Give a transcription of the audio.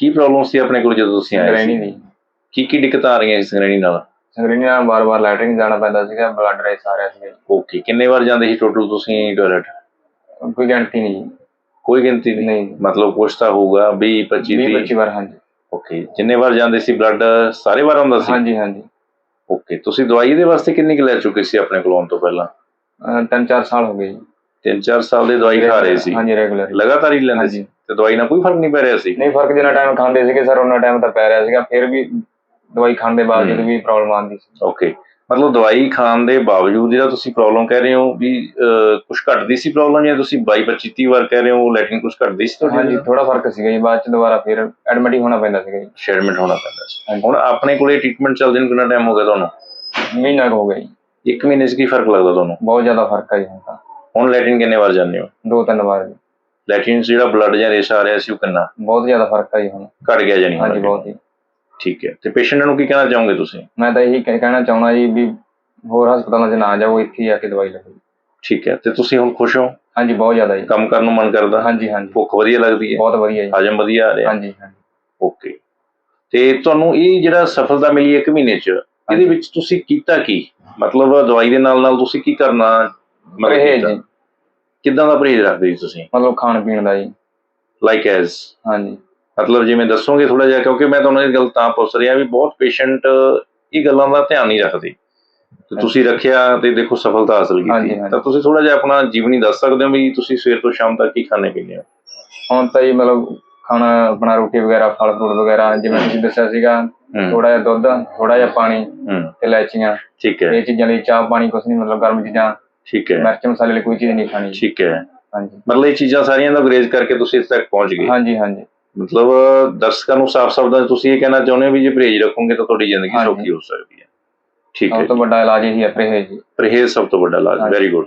ਕੀ problem ਸੀ ਆਪਣੇ ਕੋਲ ਜਦੋਂ ਤੁਸੀਂ ਆਏ ਸੀ? ਦੀ। ਕੀ ਕੀ ਦਿੱਕਤਾਂ ਆ ਰਹੀਆਂ ਸੀ ਸੰਗਰੇਨੀ ਨਾਲ? ਸੰਗਰੇਨੀ ਨਾਲ ਬਾਰ-ਬਾਰ ਲੈਟਰਿੰਗ ਜਾਣਾ ਪੈਂਦਾ ਸੀਗਾ ਬਲੱਡ ਰੇਸ ਆ ਰਿਹਾ ਸੀਗਾ ਓਕੇ ਕਿੰਨੇ ਵਾਰ ਜਾਂਦੇ ਸੀ ਟੋਟਲ ਤੁਸੀਂ ਟਾਇਲਟ ਕੋਈ ਗਿਣਤੀ ਨਹੀਂ ਜੀ। ਕੋਈ ਗਿਣਤੀ ਨਹੀਂ? ਨਹੀਂ। ਮਤਲਬ ਕੁਛ ਤਾਂ ਹੋਊਗਾ 20 25 20 30 25 ਵਾਰ ਹਾਂਜੀ। ਓਕੇ ਜਿੰਨੇ ਵਾਰ ਜਾਂਦੇ ਸੀ ਬਲੱਡ ਸਾਰੇ ਵਾਰ ਆਉਂਦਾ ਸੀ? ਹਾਂਜੀ ਹਾਂਜੀ। ਓਕੇ ਤੁਸੀਂ ਦਵਾਈ ਦੇ ਵਾਸਤੇ ਕਿੰਨੀ ਕੁ ਲੈ ਚੁੱਕੇ ਸੀ ਆਪਣੇ ਕੋਲ ਆਉਣ ਤੋਂ ਪਹਿਲਾਂ? ਅਹ ਤਿੰਨ ਚਾਰ ਸਾਲ ਹੋ ਗਏ ਜੀ। 3-4 ਸਾਲ ਦੀ ਦਵਾਈ ਖਾ ਰਹੇ ਸੀ? ਹਾਂਜੀ ਰੈਗੂਲਰ ਲਗਾਤਾਰ ਹੀ ਲੈਂਦੇ ਸੀ? ਹਾਂਜੀ। ਤੇ ਦਵਾਈ ਨਾਲ ਕੋਈ ਫ਼ਰਕ ਨਹੀਂ ਪੈ ਰਿਹਾ ਸੀ? ਨਹੀਂ ਫ਼ਰਕ ਜਿੰਨਾ ਟਾਈਮ ਖਾਂਦੇ ਸੀਗੇ ਸਰ ਉਹਨਾਂ ਟਾਈਮ ਤਾਂ ਪੈ ਰਿਹਾ ਸੀਗਾ। ਫਿਰ ਵੀ ਦਵਾਈ ਖਾਣ ਦੇ ਬਾਵਜੂਦ ਵੀ ਪ੍ਰੋਬਲਮ ਆਉਂਦੀ ਸੀ। ਓਕੇ ਮਤਲਬ ਦਵਾਈ ਖਾਣ ਦੇ ਬਾਵਜੂਦ ਜਿਹੜਾ ਤੁਸੀਂ ਪ੍ਰੋਬਲਮ ਕਹਿ ਰਹੇ ਹੋ ਵੀ ਕੁਝ ਘਟਦੀ ਸੀ ਪ੍ਰੋਬਲਮ ਜਾਂ ਤੁਸੀਂ 22 25 30 ਵਾਰ ਕਹਿ ਰਹੇ ਹੋ ਲੈਟਿਨ ਕੁਝ ਘਟਦੀ ਸੀ ਹਾਂਜੀ ਤੁਹਾਡੀ ਥੋੜਾ ਫ਼ਰਕ ਸੀਗਾ ਜੀ ਬਾਅਦ ਚ ਦੁਬਾਰਾ ਫਿਰ ਐਡਮਿਟ ਹੀ ਹੋਣਾ ਪੈਂਦਾ ਸੀਗਾ ਜੀ। ਸ਼ੈਡਮੈਂਟ ਹੋਣਾ ਪੈਂਦਾ ਸੀ। ਹਾਂਜੀ। ਹੁਣ ਆਪਣੇ ਕੋਲੇ ਟ੍ਰੀਟਮੈਂਟ ਚੱਲਦੇ ਨੂੰ ਕਿੰਨਾ ਟਾਈਮ ਹੋ ਗਿਆ ਤੁਹਾਨੂੰ? ਮਹੀਨਾ ਹੋ ਗਿਆ ਜੀ। ਇੱਕ ਮਹੀਨੇ 'ਚ ਕੀ ਫ਼ਰਕ ਲੱਗਦਾ ਤੁਹਾਨੂੰ? ਬਹੁਤ ਜ਼ਿਆਦਾ ਫ਼ਰਕ ਹੈ ਜੀ ਹੁਣ ਤਾਂ। ਹੁਣ ਲੈਟਿਨ ਕਿੰਨੇ ਵਾਰ ਜਾਂਦੇ ਹੋ? ਦੋ ਤਿੰਨ ਵਾਰ ਜੀ। ਲੈਟਿਨ ਜਿਹੜਾ ਬਲੱਡ ਜਾਂ ਰੇਸ਼ਾ ਆ ਰਿਹਾ ਸੀ ਉਹ ਕਿੰਨਾ? ਬਹੁਤ ਜ਼ਿਆਦਾ ਫ਼ਰਕ ਜੀ ਹੁਣ। ਘਟ ਗਿਆ ਜਾਨੀ ਹਾਂਜੀ ਬਹੁਤ ਜੀ। ਠੀਕ ਹੈ। ਤੇ ਪੇਸ਼ੈਂਟ ਨੂੰ ਕੀ ਕਹਿਣਾ ਚਾਹੋਗੇ ਤੁਸੀਂ? ਮੈਂ ਤਾਂ ਇਹੀ ਕਹਿ- ਕਹਿਣਾ ਚਾਹੁੰਦਾ ਜੀ ਵੀ ਹੋਰ ਹਸਪਤਾਲਾਂ 'ਚ ਨਾ ਜਾਓ ਇੱਥੇ ਆ ਕੇ ਦਵਾਈ ਲਓ ਠੀਕ ਹੈ। ਤੇ ਤੁਸੀਂ ਹੁਣ ਖੁਸ਼ ਹੋ? ਹਾਂਜੀ ਬਹੁਤ ਜ਼ਿਆਦਾ ਜੀ। ਕੰਮ ਕਰਨ ਨੂੰ ਮਨ ਕਰਦਾ? ਹਾਂਜੀ ਹਾਂਜੀ। ਭੁੱਖ ਵਧੀਆ ਲੱਗਦੀ ਹੈ? ਬਹੁਤ ਵਧੀਆ ਜੀ। ਹਜਮ ਵਧੀਆ ਆ ਰਿਹਾ? ਹਾਂਜੀ ਹਾਂਜੀ। ਓਕੇ। ਤੇ ਤੁਹਾਨੂੰ ਇਹ ਜਿਹੜਾ ਸਫਲਤਾ ਮਿਲੀ ਇੱਕ ਮਹੀਨੇ 'ਚ ਇਹਦੇ ਵਿੱਚ ਤੁਸੀਂ ਕੀਤਾ ਕੀ? ਮਤਲਬ ਦਵਾਈ ਦੇ ਨਾਲ ਨਾਲ ਤੁਸੀਂ ਕੀ ਕਰਨਾ? ਮਤਲਬ? ਜੀ। ਕਿੱਦਾਂ ਦਾ ਪਰਹੇਜ਼ ਰੱਖਦੇ ਜੀ ਤੁਸੀਂ? ਮਤਲਬ ਖਾਣ ਪੀਣ ਦਾ ਜੀ। ਲਾਈਕ ਐਜ਼ ਹਾਂਜੀ। ਮਤਲਬ ਜਿਵੇਂ ਦੱਸੋਗੇ ਥੋੜਾ ਜਿਹਾ ਕਿਉਂਕਿ ਮੈਂ ਤੁਹਾਨੂੰ ਇਹ ਗੱਲ ਤਾਂ ਪੁੱਛ ਰਿਹਾ ਵੀ ਬਹੁਤ ਪੇਸ਼ੈਂਟ ਇਹ ਗੱਲਾਂ ਦਾ ਧਿਆਨ ਨਹੀਂ ਰੱਖਦੇ। ਤੇ ਤੁਸੀਂ ਰੱਖਿਆ ਤੇ ਦੇਖੋ ਸਫਲਤਾ ਹਾਸਲ ਕੀਤੀ। ਤਾਂ ਤੁਸੀਂ ਥੋੜਾ ਜਿਹਾ ਆਪਣਾ ਜੀਵਨੀ ਦੱਸ ਸਕਦੇ ਹੋ ਵੀ ਤੁਸੀਂ ਸਵੇਰ ਤੋਂ ਸ਼ਾਮ ਤੱਕ ਕੀ ਖਾਣੇ ਪੀਂਦੇ ਹੋ? ਹੁਣ ਤਾਂ ਜੀ ਮਤਲਬ ਖਾਣਾ ਆਪਣਾ ਰੋਟੀ ਵਗੈਰਾ ਫਲ ਫਰੂਟ ਵਗੈਰਾ ਜਿਵੇਂ ਤੁਸੀਂ ਦੱਸਿਆ ਸੀਗਾ ਥੋੜਾ ਜਿਹਾ ਦੁੱਧ ਥੋੜਾ ਜਿਹਾ ਪਾਣੀ ਤੇ ਇਲਾਇਚੀਆਂ। ਠੀਕ ਹੈ। ਇਹ ਚੀਜ਼ਾਂ ਲਈ ਚਾਹ ਪਾਣੀ ਕੁਛ ਨਹੀਂ ਮਤਲਬ ਗਰਮ ਚੀਜ਼ਾਂ। ਠੀਕ ਹੈ। ਮਿਰਚ ਮਸਾਲੇ ਲਈ ਕੋਈ ਚੀਜ਼ ਨਹੀਂ ਖਾਣੀ। ਠੀਕ ਹੈ। ਹਾਂਜੀ। ਮਤਲਬ ਇਹ ਚੀਜ਼ਾਂ ਸਾਰੀਆਂ ਦਾ ਗਰੇਜ ਕਰਕੇ ਤੁਸੀਂ ਇੱਥੇ ਤੱਕ ਪਹੁੰਚ ਗਏ। ਹਾਂਜੀ ਹਾਂਜੀ। ਮਤਲਬ ਦਰਸ਼ਕਾਂ ਨੂੰ ਸਾਫ਼ ਸ਼ਬਦਾਂ 'ਚ ਤੁਸੀਂ ਇਹ ਕਹਿਣਾ ਚਾਹੁੰਦੇ ਹੋ ਵੀ ਜੇ ਪਰਹੇਜ਼ ਰੱਖੋਗੇ ਤਾਂ ਤੁਹਾਡੀ ਜ਼ਿੰਦਗੀ ਹਾਂਜੀ। ਸੌਖੀ ਹੋ ਸਕਦੀ ਹੈ। ਠੀਕ ਹੈ ਸਭ ਤੋਂ ਵੱਡਾ ਇਲਾਜ ਇਹੀ ਹੈ ਪਰਹੇਜ਼ ਜੀ ਪਰਹੇਜ਼ ਸਭ ਤੋਂ ਵੱਡਾ ਇਲਾਜ। ਹਾਂਜੀ। Very good